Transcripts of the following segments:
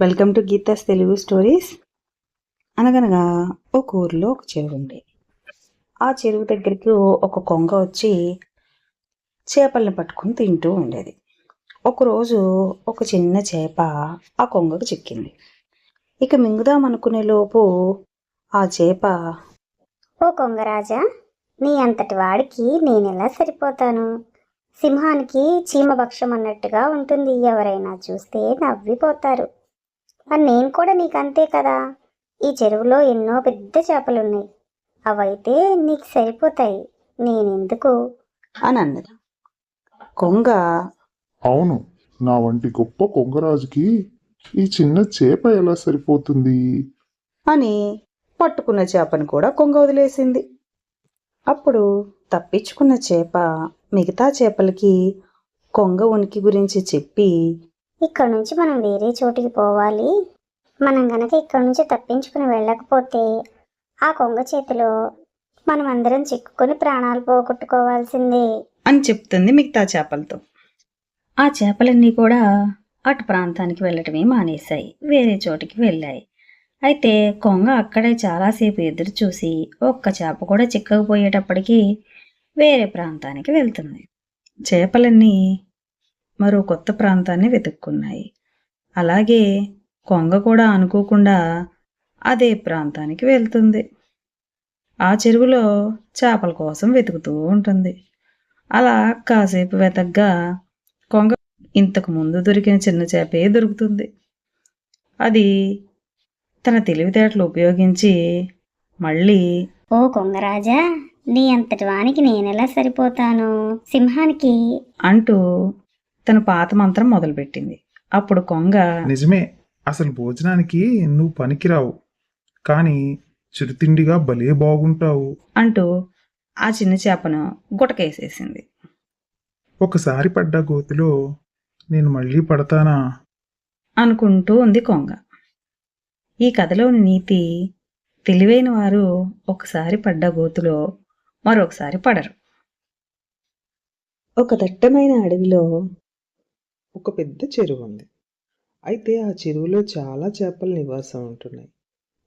Welcome to Geetha's Telugu stories అనగనగా ఒక ఊరిలో ఒక చెరువు ఉంది. ఆ చెరువు దగ్గరికి ఒక కొంగ వచ్చి చేపల్ని పట్టుకొని తింటూ ఉండేది. ఒకరోజు ఒక చిన్న చేప ఆ కొంగకు చిక్కింది. ఇక మింగుదాం అనుకునే లోపు ఆ చేప ఓ కొంగరాజా నీ అంతటి వాడికి నేను ఎలా సరిపోతాను? సింహానికి చీమభక్షం అన్నట్టుగా ఉంటుంది ఎవరైనా చూస్తే నవ్విపోతారు. మరి నేను కూడా నీకు అంతే కదా. ఈ చెరువులో ఎన్నో పెద్ద చేపలున్నాయి. అవైతే నీకు సరిపోతాయి. నేనెందుకు? అని అన్నది. కొంగ అవును నా వంటి గొప్ప కొంగరాజుకి ఈ చిన్న చేప ఎలా సరిపోతుంది? అని పట్టుకున్న చేపను కూడా కొంగ వదిలేసింది. అప్పుడు తప్పించుకున్న చేప మిగతా చేపలకి కొంగ ఉనికి గురించి చెప్పి ఇక్కడ నుంచి మనం వేరే చోటికి పోవాలి. మనం గనక ఇక్కడ నుంచి తప్పించుకుని వెళ్ళకపోతే ఆ కొంగ చేతిలో మనం అందరం చిక్కుకొని ప్రాణాలు పోగొట్టుకోవాల్సిందే. అని చెప్తుంది మిగతా చేపలతో. ఆ చేపలన్నీ కూడా అటు ప్రాంతానికి వెళ్ళటమే మానేశాయి. వేరే చోటికి వెళ్ళాయి. అయితే కొంగ అక్కడే చాలాసేపు ఎదురు చూసి ఒక్క చేప కూడా చిక్కకపోయేటప్పటికీ వేరే ప్రాంతానికి వెళ్తుంది. చేపలన్నీ మరో కొత్త ప్రాంతాన్ని వెతుక్కున్నాయి. అలాగే కొంగ కూడా అనుకోకుండా అదే ప్రాంతానికి వెళ్తుంది. ఆ చెరువులో చేపల కోసం వెతుకుతూ ఉంటుంది. అలా కాసేపు వెతగ్గా కొంగ ఇంతకు ముందు దొరికిన చిన్న చేపే దొరుకుతుంది. అది తన తెలివితేటలు ఉపయోగించి మళ్ళీ ఓ కొంగరాజా నీ అంతటి వానికి నేనెలా సరిపోతాను? సింహానికి అంటూ తన పాత మంత్రం మొదలుపెట్టింది. అప్పుడు కొంగ నిజమే అసలు భోజనానికి నువ్వు పనికిరావు కానీ చిరుతిండిగా భలే బాగుంటావు అంటూ ఆ చిన్న చేపను గుటకేసేసింది. ఒకసారి పడ్డ గోతిలో నేను మళ్ళీ పడతానా? అనుకుంటూ ఉంది కొంగ. ఈ కథలోని నీతి తెలివైన వారు ఒకసారి పడ్డ గోతులో మరొకసారి పడరు. ఒక దట్టమైన అడవిలో ఒక పెద్ద చెరువు ఉంది అయితే ఆ చెరువులో చాలా చేపలు నివాసం ఉంటున్నాయి.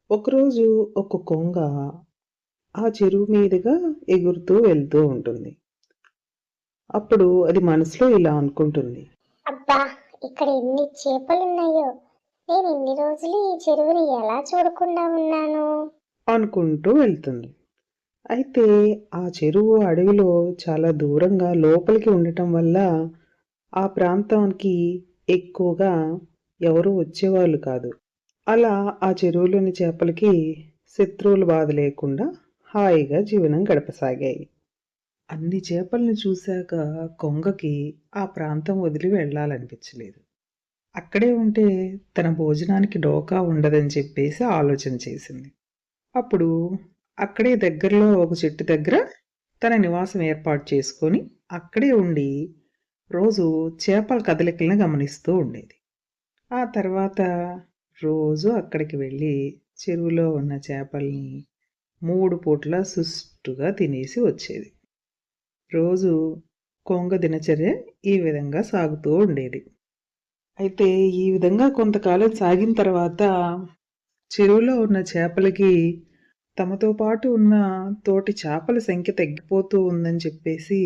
ఒకరోజు ఒక కొంగ ఆ చెరువు మీదుగా ఎగురుతూ వెళ్తూ ఉంటుంది. అప్పుడు అది మనసులో ఇలా అనుకుంటుంది. అబ్బా ఇక్కడ ఎన్ని చేపలున్నాయో! నేను ఇన్ని రోజులు ఈ చెరువుని ఎలా చూడకుండా ఉన్నాను? అనుకుంటూ వెళ్తుంది. అయితే ఆ చెరువు అడవిలో చాలా దూరంగా లోపలికి ఉండటం వల్ల ఆ ప్రాంతానికి ఎక్కువగా ఎవరు వచ్చేవాళ్ళు కాదు. అలా ఆ చెరువులోని చేపలకి శత్రువుల బాధ లేకుండా హాయిగా జీవనం గడపసాగాయి. అన్ని చేపలను చూశాక కొంగకి ఆ ప్రాంతం వదిలి వెళ్ళాలనిపించలేదు. అక్కడే ఉంటే తన భోజనానికి డోకా ఉండదని చెప్పేసి ఆలోచన చేసింది. అప్పుడు అక్కడే దగ్గరలో ఒక చెట్టు దగ్గర తన నివాసం ఏర్పాటు చేసుకొని అక్కడే ఉండి రోజు చేపల కదలికలను గమనిస్తూ ఉండేది. ఆ తర్వాత రోజు అక్కడికి వెళ్ళి చెరువులో ఉన్న చేపల్ని మూడు పూట్ల సుష్టుగా తినేసి వచ్చేది. రోజు కొంగ దినచర్య ఈ విధంగా సాగుతూ ఉండేది. అయితే ఈ విధంగా కొంతకాలం సాగిన తర్వాత చెరువులో ఉన్న చేపలకి తమతో పాటు ఉన్న తోటి చేపల సంఖ్య తగ్గిపోతూ ఉందని చెప్పేసి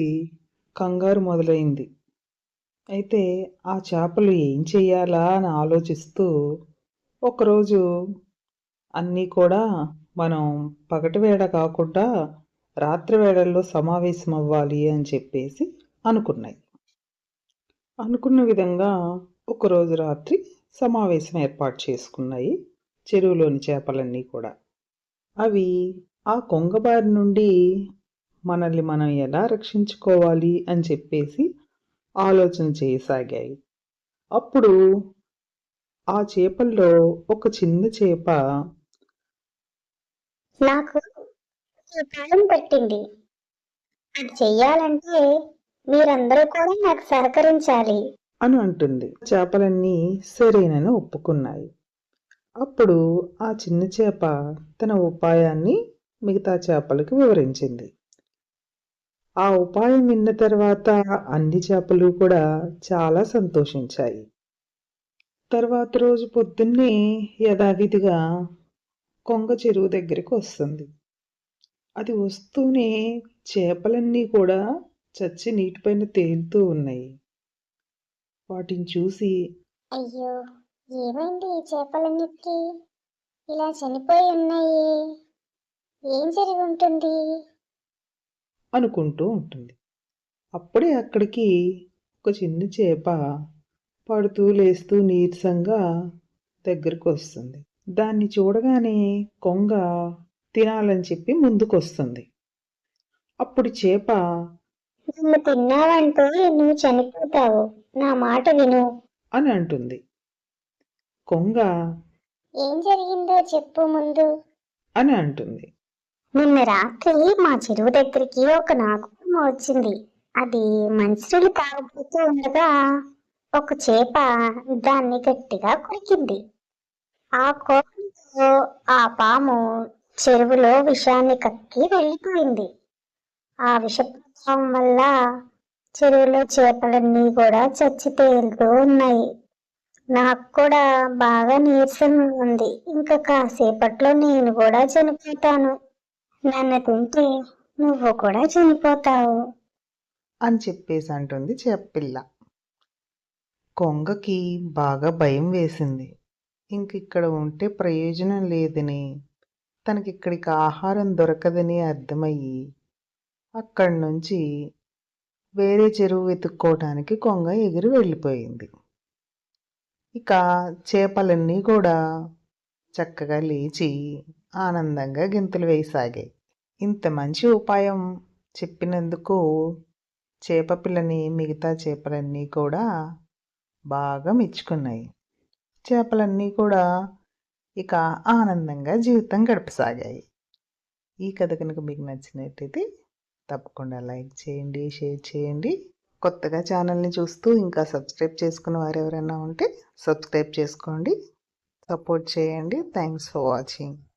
కంగారు మొదలైంది. అయితే ఆ చేపలు ఏం చెయ్యాలా అని ఆలోచిస్తూ ఒకరోజు అన్నీ కూడా మనం పగటి వేళ కాకుండా రాత్రి వేళల్లో సమావేశం అవ్వాలి అని చెప్పేసి అనుకున్నాయి. అనుకున్న విధంగా ఒకరోజు రాత్రి సమావేశం ఏర్పాటు చేసుకున్నాయి చెరువులోని చేపలన్నీ కూడా. అవి ఆ కొంగబారి నుండి మనల్ని మనం ఎలా రక్షించుకోవాలి అని చెప్పేసి ఆలోచన చేయసాగాయి. అప్పుడు ఆ చేపల్లో ఒక చిన్న చేప నాకు కాలం పట్టింది. అది చెయ్యాలంటే మీరందరూ కూడా నాకు సహకరించాలి. అని అంటుంది. చేపలన్నీ సరేనని ఒప్పుకున్నాయి. అప్పుడు ఆ చిన్న చేప తన ఉపాయాన్ని మిగతా చేపలకు వివరించింది. ఆ ఉపాయం విన్న తర్వాత అన్ని చేపలు కూడా చాలా సంతోషించాయి. తర్వాత రోజు పొద్దున్నే యథావిధిగా కొంగ చెరువు దగ్గరికి వస్తుంది. అది వస్తూనే చేపలన్నీ కూడా చచ్చి నీటిపైన తేలుతూ ఉన్నాయి. వాటిని చూసి అయ్యో ఏమైంది ఈ చేపలన్నిటికీ? ఇలా చనిపోయి ఉన్నాయి. ఏం జరిగి ఉంటుంది? అనుకుంటూ ఉంటుంది. అప్పుడే అక్కడికి ఒక చిన్న చేప పడుతూ లేస్తూ నీరసంగా దగ్గరకు వస్తుంది. దాన్ని చూడగానే కొంగ తినాలని చెప్పి ముందుకు వస్తుంది అప్పుడు చేప తిన్నావంటే నువ్వు చనిపోతావు. నా మాట విను. అని అంటుంది. కొంగ ఏం జరిగిందో చెప్పు ముందు. అని అంటుంది. నిన్న రాత్రి మా చెరువు దగ్గరికి ఒక నాగుపాము వచ్చింది. అది మంచినీళ్ళు తాగుతూ ఉండగా ఒక చేప దాన్ని గట్టిగా కొరికింది. ఆ కోపంతో ఆ పాము చెరువులో విషాన్ని కక్కి వెళ్ళిపోయింది. ఆ విషప్రభావం వల్ల చెరువులో చేపలన్నీ కూడా చచ్చి తేలుతూ ఉన్నాయి. నాకు కూడా బాగా నీరసం ఉంది. ఇంకా కాసేపట్లో నేను కూడా చనిపోతాను. నన్ను తింటే నువ్వు కూడా చనిపోతావు. అని చెప్పేసి అంటుంది చెప్పిల్ల. కొంగకి బాగా భయం వేసింది. ఇంక ఇక్కడ ఉంటే ప్రయోజనం లేదని. తనకి ఇక్కడికి ఆహారం దొరకదని అర్థమయ్యి అక్కడి నుంచి వేరే చెరువు వెతుక్కోవటానికి కొంగ ఎగిరి వెళ్ళిపోయింది. ఇక చేపలన్నీ కూడా చక్కగా లేచి ఆనందంగా గింతలు వేయసాగాయి. ఇంత మంచి ఉపాయం చెప్పినందుకు చేప పిల్లని మిగతా చేపలన్నీ కూడా బాగా మెచ్చుకున్నాయి. చేపలన్నీ కూడా ఇక ఆనందంగా జీవితం గడపసాగాయి. ఈ కథ కనుక మీకు నచ్చినట్టయితే తప్పకుండా లైక్ చేయండి షేర్ చేయండి. కొత్తగా ఛానల్ని చూస్తూ ఇంకా సబ్స్క్రైబ్ చేసుకున్న వారు ఎవరైనా ఉంటే సబ్స్క్రైబ్ చేసుకోండి. సపోర్ట్ చేయండి. Thanks for watching.